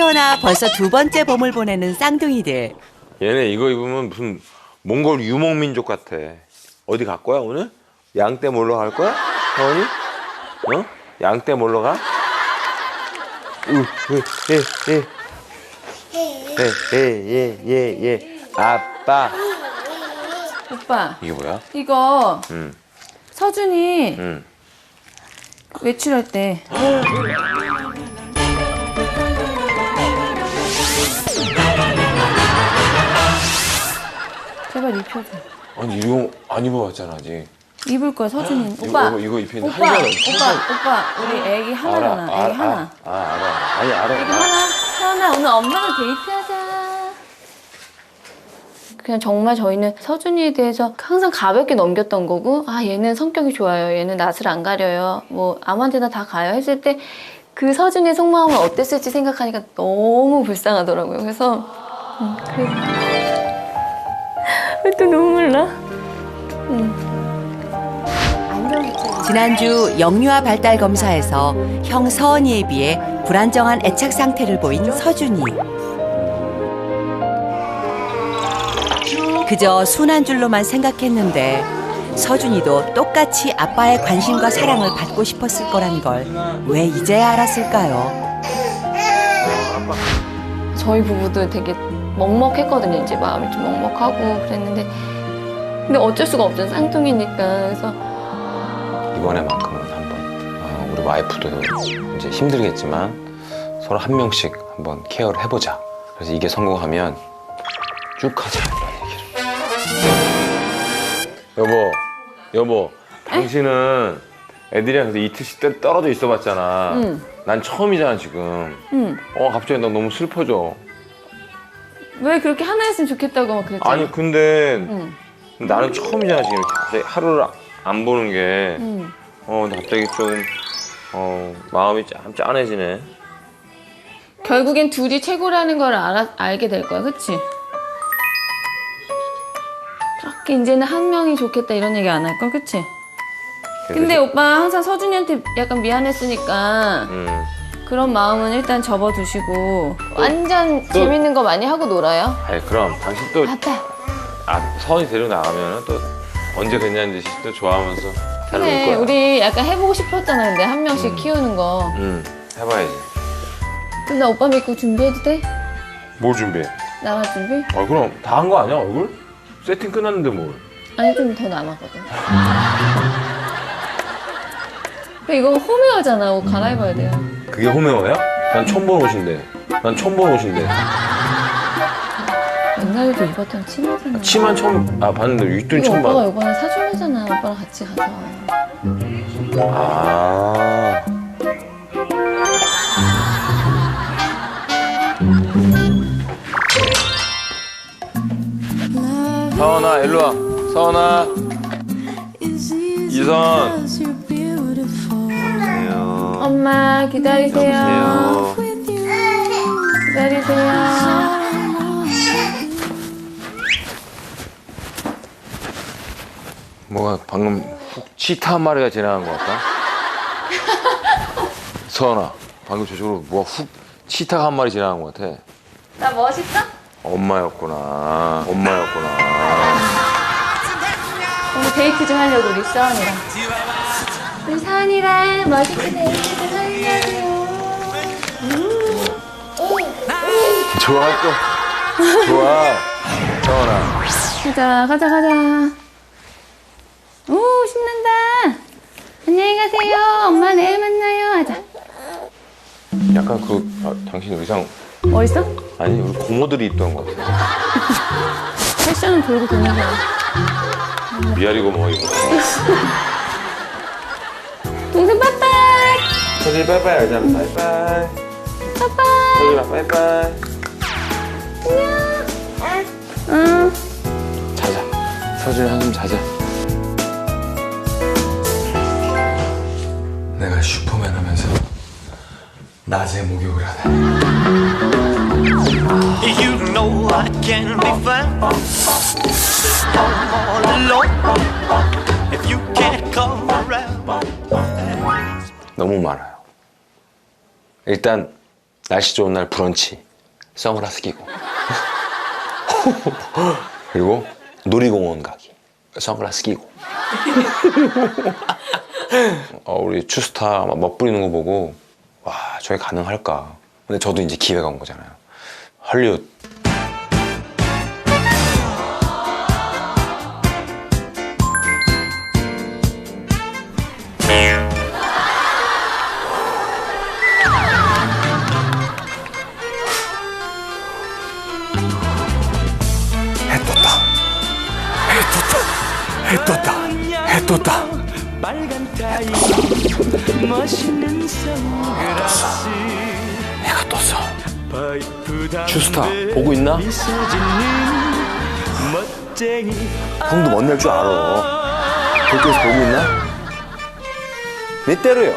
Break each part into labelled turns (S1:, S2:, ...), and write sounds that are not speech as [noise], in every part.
S1: 태어나 벌써 두 번째 봄을 보내는 쌍둥이들.
S2: 얘네 이거 입으면 무슨 몽골 유목민족 같아. 어디 갈 거야 오늘? 양떼 몰러 갈 거야? 어머니? 어? 양떼 몰러 가? 예예예예예예 아빠
S3: 오빠
S2: 이게 뭐야?
S3: 이거
S2: 응
S3: 서준이
S2: 응.
S3: 외출할 때 제발 입혀줘.
S2: 아니 이거 안 입어봤잖아 아직.
S3: 입을 거야 서준이.
S2: 이거,
S3: 오빠.
S2: 이거, 이거 입히는데
S3: 오빠
S2: 한
S3: 오빠 오빠. 우리 애기 하나잖아 애기 하나.
S2: 아, 알아. 아니 알아.
S3: 애기 하나 하나. 오늘 엄마랑 데이트하자. 그냥 정말 저희는 서준이에 대해서 항상 가볍게 넘겼던 거고 아 얘는 성격이 좋아요. 얘는 낯을 안 가려요. 뭐 아무한테나 다 가요. 했을 때 그 서준이의 속마음은 어땠을지 생각하니까 너무 불쌍하더라고요. 그래서 음, 그래. 왜 또 눈물 나?
S1: 지난주 영유아 발달 검사에서 형 서원이에 비해 불안정한 애착 상태를 보인 서준이. 그저 순한 줄로만 생각했는데 서준이도 똑같이 아빠의 관심과 사랑을 받고 싶었을 거란 걸 왜 이제야 알았을까요?
S3: 저희 부부도 되게 먹먹했거든요. 이제 마음이 좀 먹먹하고 그랬는데 근데 어쩔 수가 없잖아. 쌍둥이니까. 그래서
S2: 이번에만큼은 한번 어, 우리 와이프도 이제 힘들겠지만 서로 한 명씩 한번 케어를 해보자. 그래서 이게 성공하면 쭉 하자 이런 얘기를. 여보, 여보, 당신은 애들이랑 그래서 이틀씩 떨- 떨어져 있어봤잖아.
S3: 응.
S2: 난 처음이잖아 지금.
S3: 음.
S2: 어 갑자기 나 너무 슬퍼져.
S3: 왜 그렇게 하나였으면 좋겠다고 막 그랬잖아.
S2: 아니 근데
S3: 응.
S2: 나는 처음이잖아 지금 이렇게 갑자기 하루를 안 보는 게.
S3: 응.
S2: 어, 갑자기 좀, 어, 마음이 참 짠해지네.
S3: 결국엔 둘이 최고라는 걸 알아, 알게 될 거야. 그치? 그렇게 이제는 한 명이 좋겠다 이런 얘기 안할 걸. 그치? 근데 오빠 항상 서준이한테 약간 미안했으니까
S2: 음,
S3: 그런 마음은 일단 접어두시고 완전
S2: 또-
S3: 재밌는 거 많이 하고 놀아요.
S2: 아니, 그럼 당신 또,
S3: 아빠.
S2: 아, 서원이 데리고 나가면 또 언제 그랬냐는 듯이 또 좋아하면서 잘 놀
S3: 그래,
S2: 거야.
S3: 우리 약간 해보고 싶었잖아. 근데 한 명씩
S2: 음.
S3: 키우는 거.
S2: 음, 해봐야지.
S3: 근데 나 오빠 믿고 준비해도 돼?
S2: 뭘 준비해?
S3: 나갈 준비?
S2: 아, 그럼 다 한 거 아니야, 얼굴? 세팅 끝났는데 뭘.
S3: 아니 좀 더 남았거든. 근데 이거 홈웨어잖아. 옷 갈아입어야 돼요.
S2: 그게 홈웨어야? 난 처음 본 옷인데. 난 처음 본 옷인데.
S3: 옛날에도 입었던 치마잖아.
S2: 치만 처음, 아, 봤는데 윗돈
S3: 이거
S2: 처음
S3: 오빠가
S2: 봤
S3: 이번에 사준 거잖아. 오빠랑 같이 가서.
S2: 아. 서원아, 일로 와. 서원아. 이선.
S3: 엄마 기다리세요. 기다리세요.
S2: 뭐가 방금 훅 치타 한 마리가 지나간 것 같다. 서원아, 방금 저쪽으로 뭐가 훅 치타가 한 마리 지나간 것 같아.
S3: 나 멋있어?
S2: 엄마였구나. 엄마였구나.
S3: 오늘 데이트 좀 하려고 우리 서원이랑. 우리 서원이랑 멋있게 데이트 좀 하려고요.
S2: 좋아 또. 좋아. 서원아.
S3: 가자, 가자, 가자. 오, 신난다. 안녕히 가세요. 엄마 내일 만나요. 하자.
S2: 약간 그 아, 당신 의상
S3: 어딨어?
S2: 아니 우리 고모들이 입던 것 같아.
S3: 패션은 돌고 도는 거야.
S2: 미아리고 뭐 입고.
S3: 동생 빠빠이.
S2: 서진이 빠이빠이 알잖아. 빠이빠이.
S3: 빠빠이.
S2: 서진아 빠이빠이.
S3: 응.
S2: 자자. 서진이 한숨 자자. 내가 슈퍼맨 하면서 낮에 목욕을 하다.
S4: You know I can be found all alone
S2: 너무 많아요. 일단 날씨 좋은 날 브런치 선글라스 끼고. [laughs] 그리고 놀이공원 가기 선글라스 끼고. [laughs] 어, 우리 추스타 막 멋부리는 거 보고 와 저게 가능할까? 근데 저도 이제 기회가 온 거잖아요. 헐리우 해가 떴어
S4: 파이프 담배
S2: 주스타, 보고 있나? 형도 멋낼 줄 알아 도쿄에서 보고 있나? 내 때로요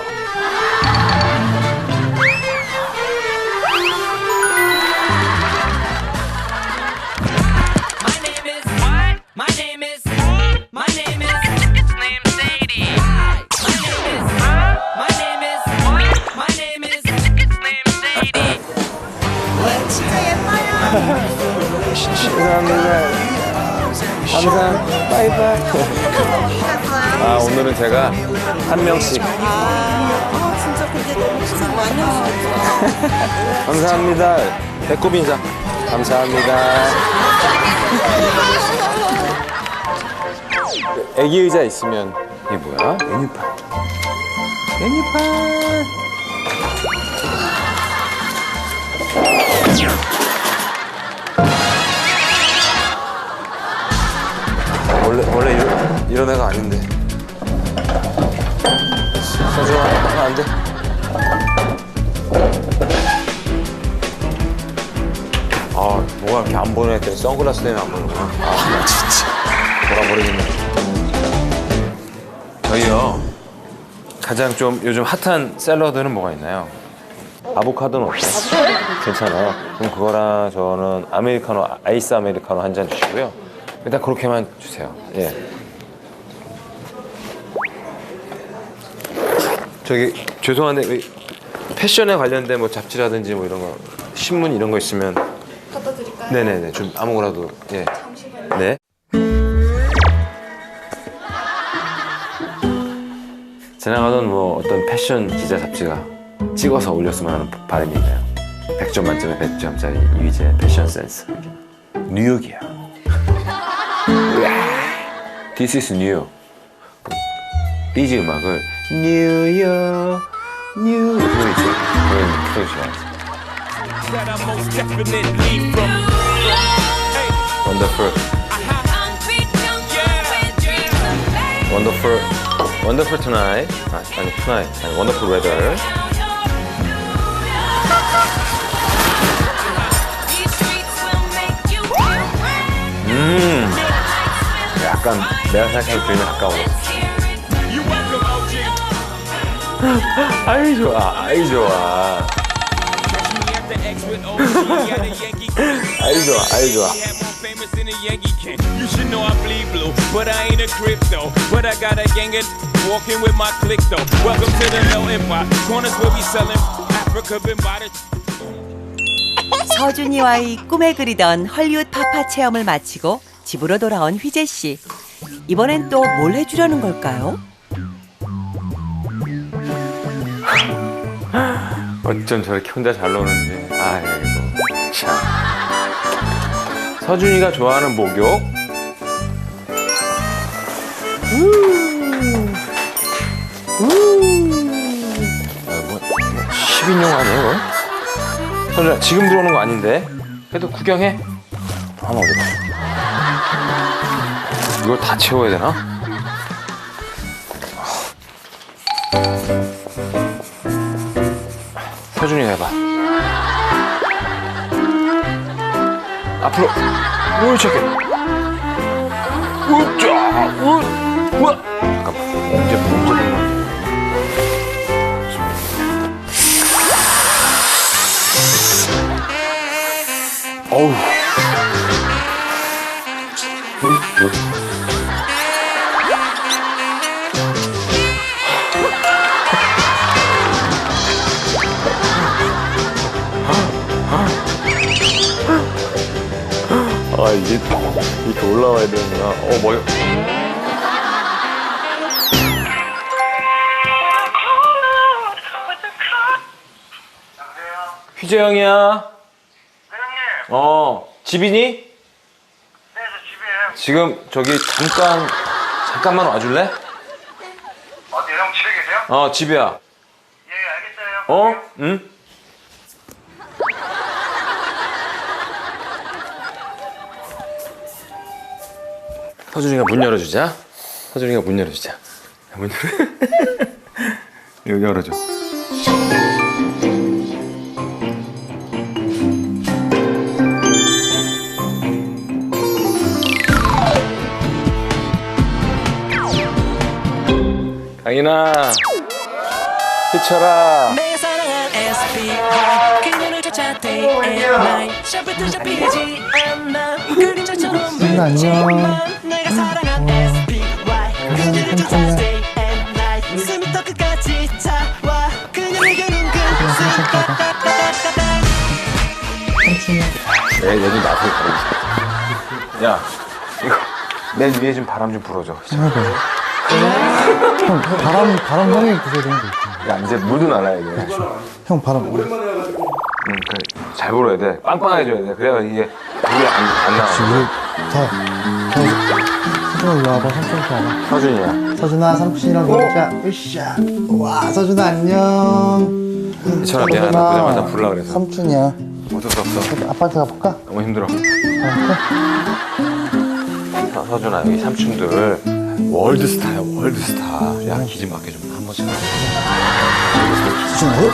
S5: My name is
S2: 바이바이 아 오늘은 제가 한 명씩. [laughs] 감사합니다. 배꼽 인사. 감사합니다. 애기 의자 있으면. 이게 뭐야? 메뉴판. 메뉴판 이런 애가 아닌데 서준아 하면 안 돼? 아 뭐가 이렇게 안 보내 했더니 선글라스 때문에 안 보는구나 아나 진짜 돌아버리겠네 저희요 가장 좀 요즘 핫한 샐러드는 뭐가 있나요? 아보카도는 어때요? 괜찮아요. 그럼 그거랑 저는 아메리카노 아이스 아메리카노 한 잔 주시고요. 일단 그렇게만 주세요. 예. 저기 죄송한데 왜 패션에 관련된 뭐 잡지라든지 뭐 이런 거 신문 이런 거 있으면 갖다 드릴까요? 네네네 좀 아무거나도 예. 네. 지나가던 뭐 어떤 패션 기자 잡지가 찍어서 올렸으면 하는 바람이에요. 100점 만점에 100점짜리 이휘재 패션 센스. 뉴욕이야. [laughs] This is New. 삐지 음악을 뉴욕 뉴욕 그거 있지? 그건 그거
S4: that I'm most definitely from
S2: Wonderful, wonderful, wonderful tonight. 아, 아니 tonight, 아니 wonderful weather. 음, 약간 내가 생각하는 그림에 가까워. 아이 좋아, 아이 좋아. 아이 좋아, 아이 좋아.
S4: Famous than a Yankee can. You should know I bleed blue, but I ain't a crypto. But I got a gang of walking with my click though. Welcome to the melting pot. Corners will be selling Africa been by the
S1: 서준이와의 꿈에 그리던 헐리우드 파파 체험을 마치고 집으로 돌아온 휘재 씨. 이번엔 또 뭘 해주려는 걸까요?
S2: 어쩜 저렇게 혼자 잘 노는지. 아이고, 참. 서준이가 좋아하는 목욕. 아, 뭐, 뭐 10인용 아니에요? 이거? 서준아, 지금 들어오는 거 아닌데? 그래도 구경해. 하나 어디가? 이걸 다 채워야 되나? 서준이가 해봐. 앞으로. 옳지. 우짜. 우. 우와. 잠깐만. 언제 언제 보면. 어우. 아 이게 이렇게 올라와야 되는구나. 어 머리. 휘재 형이야.
S6: 사장님,
S2: 어 집이니?
S6: 네, 저 집이에요.
S2: 지금 저기 잠깐 잠깐만 와줄래?
S6: 어디 형 집에 계세요?
S2: 어 집이야.
S6: 예, 알겠어요.
S2: 어? 응? 서준이가 문 열어주자. 서준이가 문 열어주자. 문 열어. [laughs] 여기 열어줘. 강인아, 희철아.
S5: 내 사랑한 SPY 그녀를 쫓아 day and night 샤프트 잡히지 않나 그림자처럼 물지만 내가 사랑한 SPY 그녀를 쫓아 day and night 숨이 더 끝까지 차와 그녀를 겨눈 그 순간
S2: 내 나서고 가고 있어. 야, 이거 맨 위에 좀 바람 좀 불어줘.
S7: 형 바람 바람 형이 부셔야 되는 거 있어.
S2: 야, 이제 물도 날라야 돼.
S7: 형 바람.
S2: 응, 그래. 잘 불어야 돼. 빵빵 해줘야 돼. 그래야 이게 물이 안, 안 나와.
S7: 우리 자, 서준아 일로 와봐. 삼촌한테 와봐.
S2: 서준이야.
S7: 서준아 삼촌이랑 놀자. 으쌰. 와 서준아 안녕.
S2: 희철아, 미안하다.
S7: 서준아,
S2: 보자마자 불라 그래서.
S7: 삼촌이야.
S2: 어쩔 수 없어.
S7: 아빠한테 가볼까?
S2: 너무 힘들어. 서- 서준아, 여기 삼촌들 월드스타야, 월드스타. 야, 기지 막게 좀 한 번씩.
S7: 서준아. 어?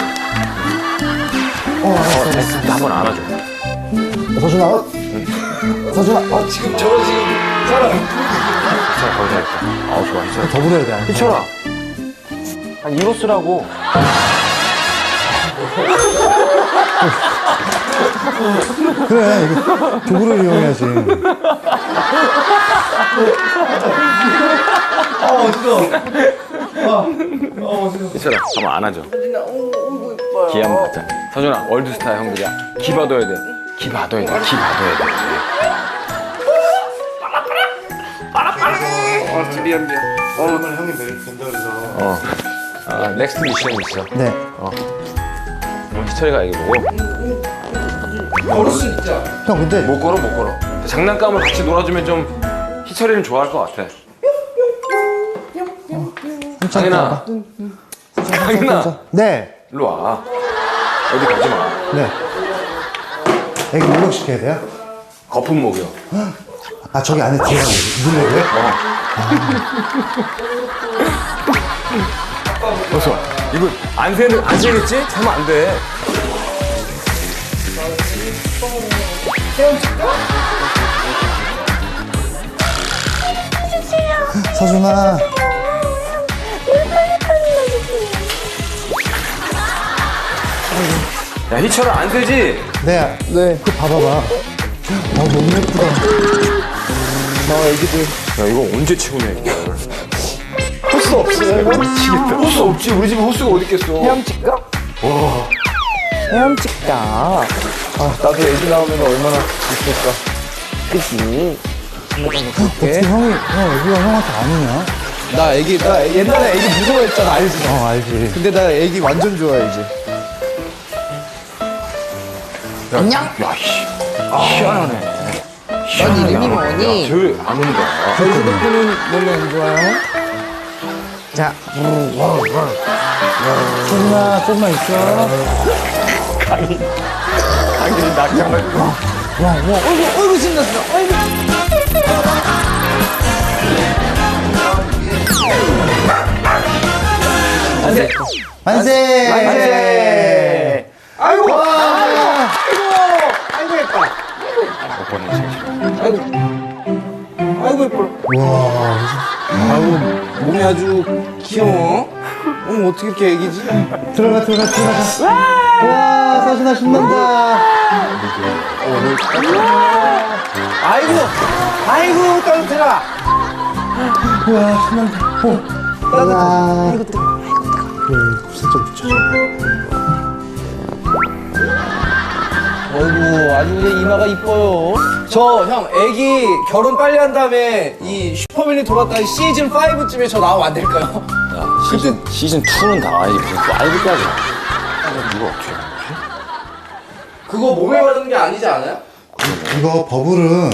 S7: 어,
S2: 어,
S7: 알았어.
S2: 됐어. 한번 안아줘.
S7: 서준아. 어? 서준아. 어, 지금 저거 지금
S2: 희철아, 거기다 있다. 아우, 좋아, 희철아.
S7: 더 불어야 돼. 안 돼.
S2: 희철아. 아니, 이거 쓰라고.
S7: 그래 이거 도구를 이용해야지.
S2: 희철아, 한번 안아줘. 기 한번 받자. 서준아, 월드스타 형들이야. 기 받아야 돼. 기 받아야 돼. 기 받아야 돼. 어. 아, 넥스트 미션 있어.
S7: 네.
S2: 오늘 희철이가 얘기 보고.
S7: 형 근데
S2: 못 걸어, 못 걸어. 장난감을 같이 놀아주면 좀 희철이는 좋아할 것 같아.
S7: 와봐.
S2: 강인아,
S7: 네.
S2: 일로 와. 어디 가지 마.
S7: 네. 애기 목욕시켜야 돼요?
S2: 거품 목욕.
S7: 아 저기 안에 들어가고 물려고요?
S2: 어서 와. 이거 안 새는 안 새겠지? 새면 안 돼.
S7: 서준아.
S2: 야 희철아 안 새지?
S7: 네. 네. 그 봐봐봐. 아 너무 예쁘다. 나 애기들.
S2: 야 이거 언제 채우냐 이거.
S7: 호수 없어요?
S2: 미치겠다. 호수 없지. 우리 집에 호수가 어디 있겠어.
S7: 헤엄칠까? 와. 헤엄칠까? 아 나도 애기 나오면 얼마나 좋겠어. 그치? 어떻게 형이 형 애기가 형한테 아니냐?
S8: 나 애기 나 옛날에 애기 무서워했잖아 알지?
S7: 어 알지.
S8: 근데 나 애기 완전 좋아해 이제.
S2: 안녕. 야 씨. 희한하네.
S8: 넌 이름이 뭐니?
S2: 쟤안 온다.
S8: 저희 휴대폰은 몸에 안 좋아요? 자,
S7: 서준아 좀만 있어.
S2: 당연히 낙장가지고.
S8: 어이구 어이구 신났어. 어이구.
S7: 만세. 만세.
S8: 아이고
S7: 와.
S8: 아이고 예뻐.
S2: 오빠는 진짜.
S8: 아이고 예뻐.
S7: 와.
S8: 아이고 몸이 아주 귀여워. 어머 어떻게 이렇게 애기지?
S7: 들어가 들어가 들어가. 와 서준아 신난다.
S8: 아이고 아이고 따뜻해라.
S7: 와 신난다. 어. 따뜻해. 아이고 뜨거. 그래 살짝 붙여줘.
S8: 어이구 아주 그냥 이마가 이뻐요. 저 형 애기 결혼 빨리 한 다음에 이 슈퍼맨이 돌아왔다 시즌 5쯤에 저 나오면 안 될까요?
S2: 야, 시즌, 시즌 2는 나와야지. 무슨 5까지. 이거 어떻게 해?
S8: 그거 몸에 바르는 게 아니지 않아요?
S7: 이거 버블은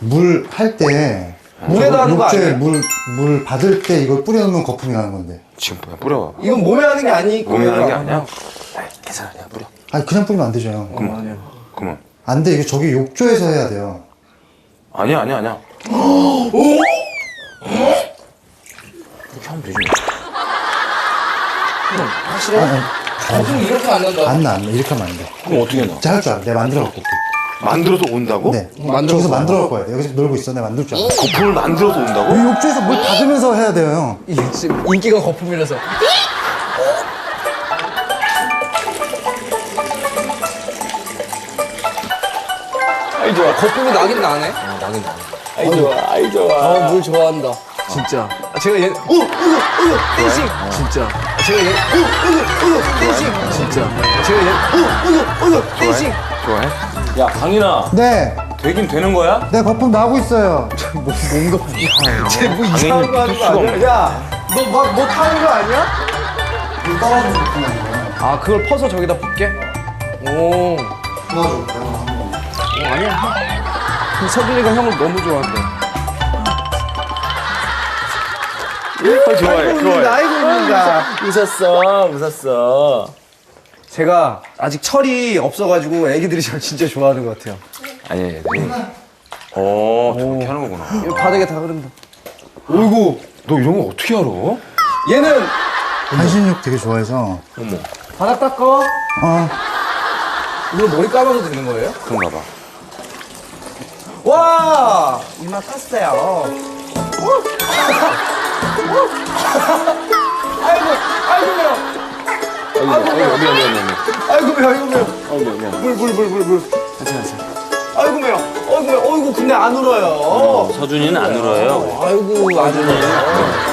S7: 물 할 때
S8: 물에다 하는 거 아니에요?
S7: 물, 물 받을 때 이걸 뿌려놓으면 거품이 나는 건데
S2: 지금 그냥 뿌려봐.
S8: 이건 몸에 하는 게 아니고
S2: 몸에 하는 게 아니야? 아이, 괜찮아. 그냥 뿌려.
S7: 아니 그냥 뿌리면 안 되죠 형.
S2: 그만.
S7: 안 돼, 이거 저기 욕조에서 해야 돼요.
S2: 아니야, 아니야, 아니야. 그렇게 하면 되지.
S8: 확실해? 거품 이렇게 안 난다.
S7: 안 나, 안 나. 이렇게 하면 안 돼.
S2: 그럼 어떻게 넣어?
S7: 제가 할 줄 알아. 내가 만들어 갖고 올게.
S2: 만들어서 온다고?
S7: 네.
S8: 만들어
S7: 저기서
S8: 갖고
S7: 만들어 갖고 와야 돼. 여기서 놀고 있어. 내가 만들 줄 알아.
S2: 거품을 만들어서 온다고?
S7: 이 욕조에서 물 받으면서 해야 돼요, 형.
S8: 이 지금 인기가 거품이라서.
S2: 좋아.
S8: 거품이 나긴 나네.
S2: 나긴 나. 아이, 좋아. 아이, 좋아.
S8: 어, 물 좋아한다. 진짜. 아, 제가 얘, 오, 으, 으, 댄싱. 진짜. 아, 제가 얘, 오, 으, 으, 댄싱. 진짜. 아, 제가 얘, 오, 으, 으, 댄싱.
S2: 좋아해? 야, 강인아.
S7: 네.
S2: 되긴 되는 거야?
S7: 내 거품 나오고 있어요. [laughs] [laughs]
S8: 쟤뭐 이상한 거 하는 거 아니야? 야, 너막뭐 타는 거 아니야?
S7: 물 떨어지는 거품 아니에요.
S8: 아, 그걸 퍼서 저기다 붓게? 오.
S7: 도와줄까요?
S8: 어, 아니야. 그 서준이가 형을 너무 좋아한대.
S2: 어, 좋아해, 좋아해.
S8: 아이고, 있는다.
S2: 웃었어, 웃었어.
S8: 제가 아직 철이 없어가지고 애기들이 저 진짜 좋아하는 것 같아요.
S2: 아니, 애들이. 어, 저렇게 하는 거구나.
S8: 이거 바닥에 다 흐른다.
S2: 어이구, 너 이런 거 어떻게 알아?
S8: 얘는
S7: 반신욕 되게 좋아해서.
S2: 어머,
S8: 바닥 닦어.
S7: 어,
S8: 이거 머리 감아도 되는 거예요?
S2: 그런가 봐.
S8: 와! 이마 탔어요. 아이고, 아이고, 매워.
S2: 아이고, 아이고, 미안, 미안, 미안. 미안.
S8: 아이고, 매워, 아이고, 매워.
S2: 아이고, 미안.
S8: 물, 물, 물, 물, 물. 아이고, 매워. 아이고, 매워. 아이고, 근데 안 울어요.
S2: 서준이는 안 울어요.
S8: 아이고, 안 울어요.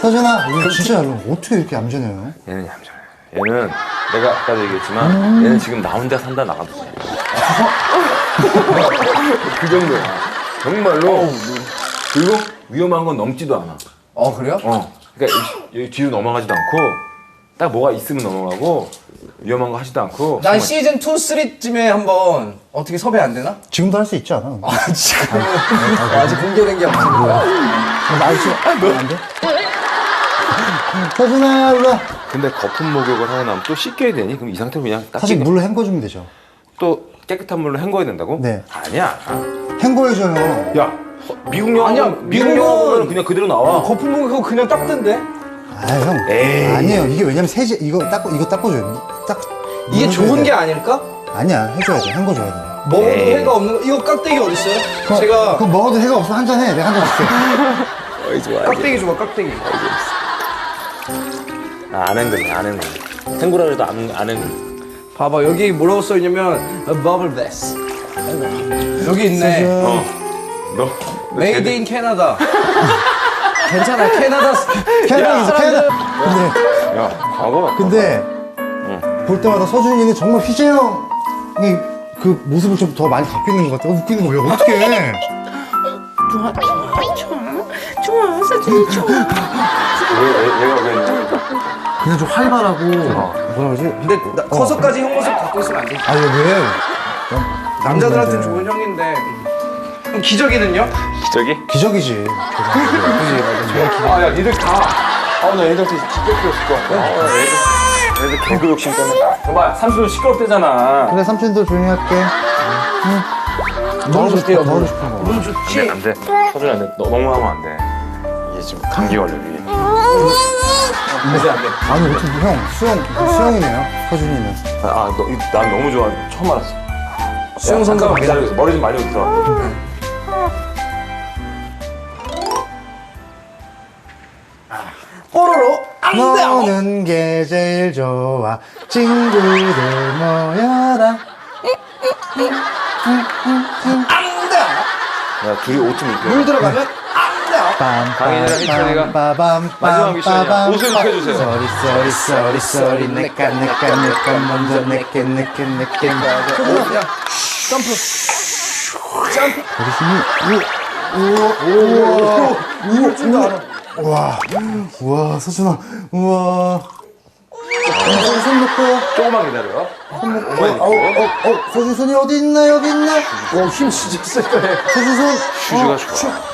S7: 서준아, 이거 진짜. 어떻게 이렇게 얌전해요?
S2: 얘는 얌전해. 얘는 내가 아까도 얘기했지만 얘는 지금 나 혼자 산다 나가도 돼. [laughs] 그 정도야. 정말로. 그리고 위험한 건 넘지도 않아.
S8: 어, 그래요?
S2: 어. 그러니까 여기, 여기 뒤로 넘어가지도 않고 딱 뭐가 있으면 넘어가고 위험한 거 하지도 않고.
S8: 난
S2: 정말
S8: 시즌 2, 3쯤에 한번 어떻게 섭외 안 되나?
S7: 지금도 할 수 있지 않아?
S8: 아, 지금 아직 공개된 게 없으니까.
S7: 나 지금, 아, 안 돼? 서준아, 일로 와.
S2: 근데 거품 목욕을 하고 나면 또 씻겨야 되니? 그럼 이 상태로 그냥 딱
S7: 사실. 물로 헹궈주면 되죠.
S2: 또 깨끗한 물로 헹궈야 된다고?
S7: 네.
S2: 아니야.
S7: 햄버거줘요.
S2: 야, 허- 미국 영화
S8: 아니야,
S2: 미국 영화 보면 그냥 그대로 나와.
S8: 거품 목욕하고 그냥 닦던데?
S7: 아, 형.
S2: 에이.
S7: 아니에요. 이게 왜냐면 세제, 이거 닦고, 이거 닦아줘요. 딱.
S8: 이게 좋은
S7: 돼.
S8: 게 아닐까?
S7: 아니야. 해줘야 돼. 헹궈줘야 돼.
S8: 먹어도
S2: 에이.
S8: 해가 없는 거. 이거 깍대기 어딨어요?
S7: 그거-
S8: 제가
S7: 그거 먹어도 해가 없어. 한 잔 해. 내가 한 잔 줄게. [laughs]
S2: 어이 좋아.
S8: 깍대기 줘봐, 깍대기.
S2: 아, 안 헹글래, 안 헹글래. 헹구라 해도 안, 안 헹글래.
S8: 봐봐, 여기 뭐라고 써있냐면 버블 베스. 여기 있네.
S2: 어. 너, 너
S8: 메이드
S2: 제대-
S8: 인 캐나다. 괜찮아, 캐나다. 스-
S7: 캐나다 있어, 캐나다. 근데,
S2: 야, 과거.
S7: 근데, 볼 때마다 서준이는 정말 희재 형이 그 모습을 좀 더 많이 갖고 있는 것 같아. 어, 웃기는 거예요. 어떡해.
S2: 왜, 왜, 얘가 왜.
S7: 그냥 좀 활발하고, 뭐라 그러지?
S8: 근데 나, 커서까지 형 모습 갖고 있으면 안 돼.
S7: 아, 얘 왜?
S8: 남자들한테 좋은 형인데. 그럼 기적이는요?
S2: 저기? [laughs]
S7: 기적이지.
S2: 아, 야, 니들 가. 아, 나 애들한테 시끄럽을 것 같아. 아, 나 애들, 애들 개그 욕심 때문에. 정말 삼촌 시끄럽대잖아.
S7: 그래, 삼촌도 조용히 할게. 응. 싶어, 뭐 하고 싶은 거.
S8: 물 좋지?
S2: 안 돼. 서준이 안 돼. 너, 너무 하면 안 돼. 이게 지금 감기 걸려, 이게.
S8: 그래서 안 돼.
S7: 아니, 어떻게, 형, 수영, 수영이네요. 서준이는.
S2: 아, 아, 난 너무 좋아. 처음 알았어.
S8: 수영
S2: 야,
S8: 선수
S2: 잠깐만 기다려. 머리 좀 말리고 들어.
S8: 뽀로로 안 돼.
S7: 너는 게 제일 좋아. 친구들 모여라.
S8: 안 돼.
S2: 야, 둘이 옷 좀 입고.
S8: 물 들어가면 안 돼.
S2: 강인이랑 희철이가 마지막 미션이야.
S7: 빠-
S2: 입혀주세요.
S7: 쏘리 쏘리 쏘리 쏘리 내까 내까 내까 먼저 내게 내게 내게.
S8: 야, 점프.
S7: 줄도 알아 우와. 우와 서준아. 우와. 손, 손 놓고.
S2: 조금만 기다려.
S7: 어, 어, 어, 어, 서준 손이 어디 있나 여기 있나?
S8: 와, 힘 진짜 세 거네.
S7: 서준 손.
S2: 슈즈가 좋아.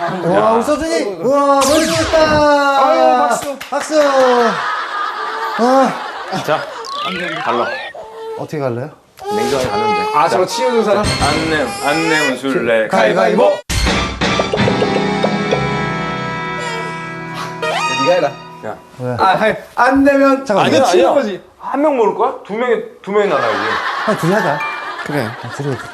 S7: 와 우리 서준이 우와 멋있다
S8: 아유, 박수.
S7: 박수 와
S2: 자, 갈러.
S7: 어떻게 갈래요?
S2: 냉정하게 가는데.
S8: 아, 저거 치우는 사람?
S2: 안냄, 안냄은 술래.
S8: 가위바위보. 네가 해라.
S2: 야.
S8: 아, 할. 안 되면
S7: 잠깐만.
S8: 이거
S2: 아니야,
S8: 치는
S2: 아니야.
S8: 거지.
S2: 한 명 모를 거야? 두 명이, 두 명이 나가야지.
S7: 아 둘이 하자
S8: 그래.
S7: 아, 둘이 하자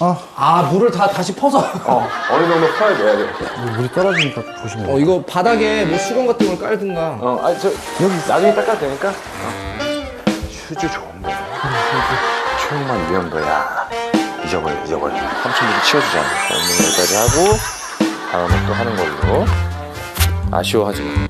S7: 어
S8: 아, 물을 다 다시 퍼서.
S2: 어, 어느 정도 퍼야 돼야 돼.
S7: 뭐 물이 떨어지니까 조심해
S8: 어, 이거 바닥에 뭐 수건 같은 걸 깔든가.
S2: 어, 아, 저, 여기 나중에 닦아도 되니까. 휴지 좋은 거야. 총만 위험 거야. 잊어버려, 잊어버려. 삼촌들이 치워주잖아. 없는 여기까지 하고, 다음에 또 하는 걸로. 아쉬워하지 마.